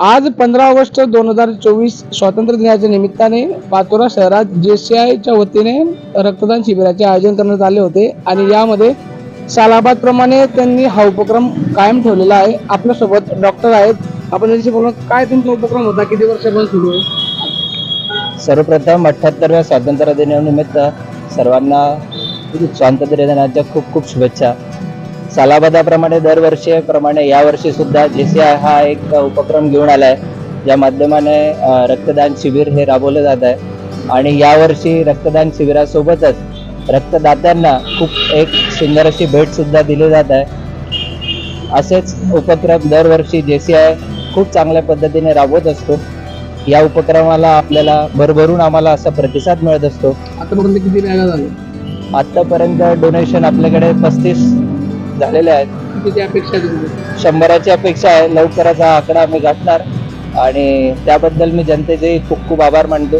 आज पंधरा ऑगस्ट दोन हजार चोवीस स्वातंत्र्य दिनाच्या निमित्ताने पातोरा शहरात जे सी आयच्या वतीने रक्तदान शिबिराचे आयोजन करण्यात आले होते आणि यामध्ये सालाबाद प्रमाणे त्यांनी हा उपक्रम कायम ठेवलेला आहे. आपल्यासोबत डॉक्टर आहेत. आपण त्यांची बोलून काय तुमचा उपक्रम होता? किती वर्षापासून सुरू आहे? सर्वप्रथम अठ्ठ्याहत्तरव्या स्वातंत्र्य दिनानिमित्त सर्वांना स्वातंत्र्य दिनाच्या खूप खूप शुभेच्छा. सालाबादाप्रमाणे दरवर्षीप्रमाणे यावर्षी सुद्धा जे सी आय हा एक उपक्रम घेऊन आलाय ज्या माध्यमाने रक्तदान शिबिर हे राबवलं जात आहे. आणि यावर्षी रक्तदान शिबिरासोबतच रक्तदात्यांना खूप एक सुंदर अशी भेट सुद्धा दिली जात आहे. असेच उपक्रम दरवर्षी जे सी आय खूप चांगल्या पद्धतीने राबवत असतो. या उपक्रमाला आपल्याला भरभरून आम्हाला असा प्रतिसाद मिळत असतो. आतापर्यंत किती आतापर्यंत डोनेशन आपल्याकडे पस्तीस झालेले आहेत. किती अपेक्षा आहे तुमची? शंभराची अपेक्षा आहे. लवकरच हा आकडा आम्ही गाठणार. आणि त्याबद्दल मी जनतेचे खूप खूप आभार मानतो.